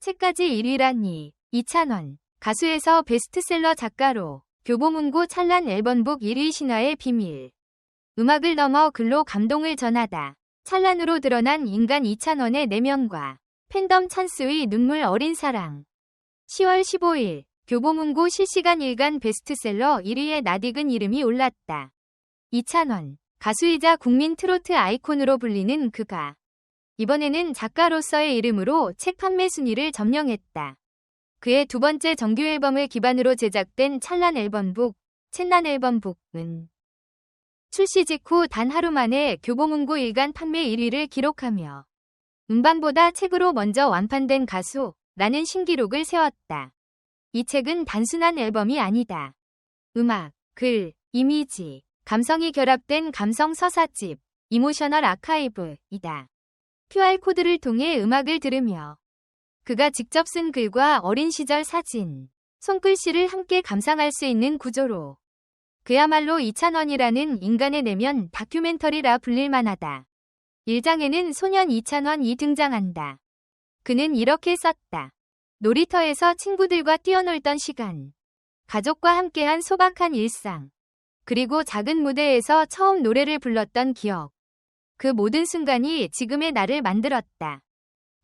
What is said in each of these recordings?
책까지 1위라니 이찬원 가수에서 베스트셀러 작가로 교보문고 찬란 앨범북 1위 신화의 비밀. 음악을 넘어 글로 감동을 전하다. 찬란으로 드러난 인간 이찬원의 내면과 팬덤 찬스의 눈물 어린 사랑. 10월 15일 교보문고 실시간 일간 베스트셀러 1위에 나딕은 이름이 올랐다. 이찬원 가수이자 국민 트로트 아이콘으로 불리는 그가 이번에는 작가로서의 이름으로 책 판매 순위를 점령했다. 그의 두 번째 정규 앨범을 기반으로 제작된 찬란 앨범북, 챗난 앨범북은 출시 직후 단 하루 만에 교보문고 일간 판매 1위를 기록하며 음반보다 책으로 먼저 완판된 가수라는 신기록을 세웠다. 이 책은 단순한 앨범이 아니다. 음악, 글, 이미지, 감성이 결합된 감성 서사집, 이모셔널 아카이브이다. QR코드를 통해 음악을 들으며 그가 직접 쓴 글과 어린 시절 사진, 손글씨를 함께 감상할 수 있는 구조로 그야말로 이찬원이라는 인간의 내면 다큐멘터리라 불릴 만하다. 1장에는 소년 이찬원이 등장한다. 그는 이렇게 썼다. 놀이터에서 친구들과 뛰어놀던 시간, 가족과 함께한 소박한 일상, 그리고 작은 무대에서 처음 노래를 불렀던 기억. 그 모든 순간이 지금의 나를 만들었다.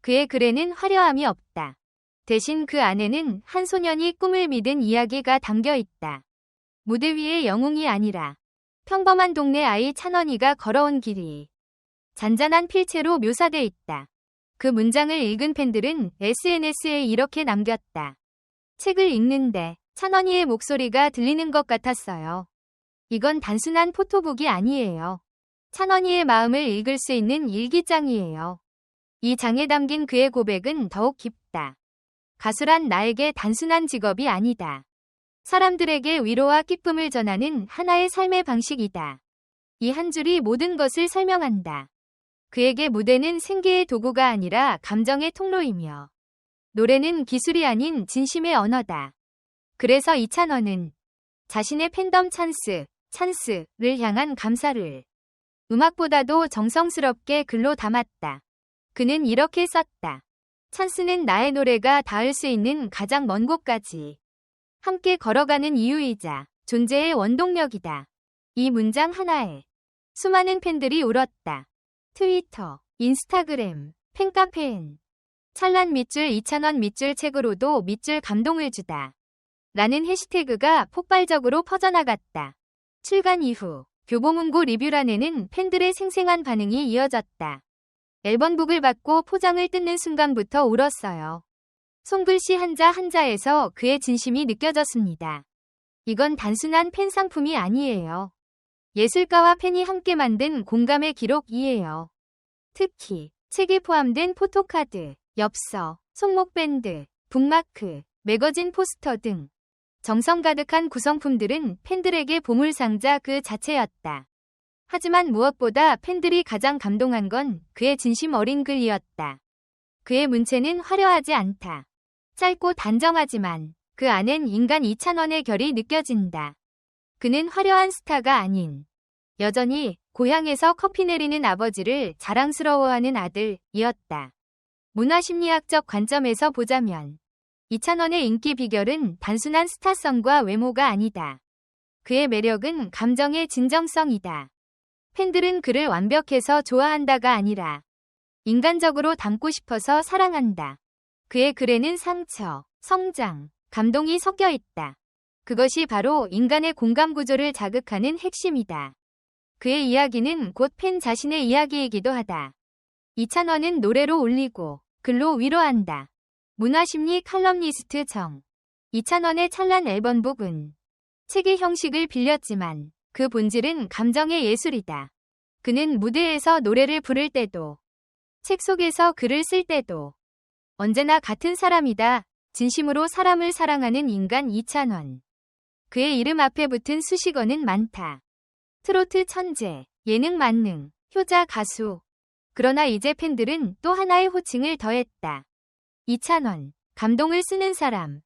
그의 글에는 화려함이 없다. 대신 그 안에는 한 소년이 꿈을 믿은 이야기가 담겨 있다. 무대 위의 영웅이 아니라 평범한 동네 아이 찬원이가 걸어온 길이 잔잔한 필체로 묘사돼 있다. 그 문장을 읽은 팬들은 SNS에 이렇게 남겼다. 책을 읽는데 찬원이의 목소리가 들리는 것 같았어요. 이건 단순한 포토북이 아니에요. 찬원이의 마음을 읽을 수 있는 일기장이에요. 이 장에 담긴 그의 고백은 더욱 깊다. 가수란 나에게 단순한 직업이 아니다. 사람들에게 위로와 기쁨을 전하는 하나의 삶의 방식이다. 이 한 줄이 모든 것을 설명한다. 그에게 무대는 생계의 도구가 아니라 감정의 통로이며 노래는 기술이 아닌 진심의 언어다. 그래서 이찬원은 자신의 팬덤 찬스, 찬스를 향한 감사를 음악보다도 정성스럽게 글로 담았다. 그는 이렇게 썼다. 찬스는 나의 노래가 닿을 수 있는 가장 먼 곳까지 함께 걸어가는 이유이자 존재의 원동력이다. 이 문장 하나에 수많은 팬들이 울었다. 트위터, 인스타그램, 팬카페엔 찬란 밑줄 2,000원 밑줄 책으로도 밑줄 감동을 주다. 라는 해시태그가 폭발적으로 퍼져나갔다. 출간 이후 교보문고 리뷰란에는 팬들의 생생한 반응이 이어졌다. 앨범북을 받고 포장을 뜯는 순간부터 울었어요. 손글씨 한자 한자에서 그의 진심이 느껴졌습니다. 이건 단순한 팬 상품이 아니에요. 예술가와 팬이 함께 만든 공감의 기록이에요. 특히 책에 포함된 포토카드, 엽서, 손목밴드, 북마크, 매거진 포스터 등 정성 가득한 구성품들은 팬들에게 보물상자 그 자체였다. 하지만 무엇보다 팬들이 가장 감동한 건 그의 진심 어린 글이었다. 그의 문체는 화려하지 않다. 짧고 단정하지만 그 안엔 인간 이찬원의 결이 느껴진다. 그는 화려한 스타가 아닌 여전히 고향에서 커피 내리는 아버지를 자랑스러워하는 아들이었다. 문화심리학적 관점에서 보자면 이찬원의 인기 비결은 단순한 스타성과 외모가 아니다. 그의 매력은 감정의 진정성이다. 팬들은 그를 완벽해서 좋아한다가 아니라 인간적으로 닮고 싶어서 사랑한다. 그의 글에는 상처, 성장, 감동이 섞여 있다. 그것이 바로 인간의 공감 구조를 자극하는 핵심이다. 그의 이야기는 곧 팬 자신의 이야기이기도 하다. 이찬원은 노래로 울리고 글로 위로한다. 문화심리 칼럼니스트 정. 이찬원의 찬란 앨범북은 책의 형식을 빌렸지만 그 본질은 감정의 예술이다. 그는 무대에서 노래를 부를 때도 책 속에서 글을 쓸 때도 언제나 같은 사람이다. 진심으로 사람을 사랑하는 인간 이찬원. 그의 이름 앞에 붙은 수식어는 많다. 트로트 천재, 예능 만능, 효자 가수. 그러나 이제 팬들은 또 하나의 호칭을 더했다. 이찬원, 감동을 쓰는 사람.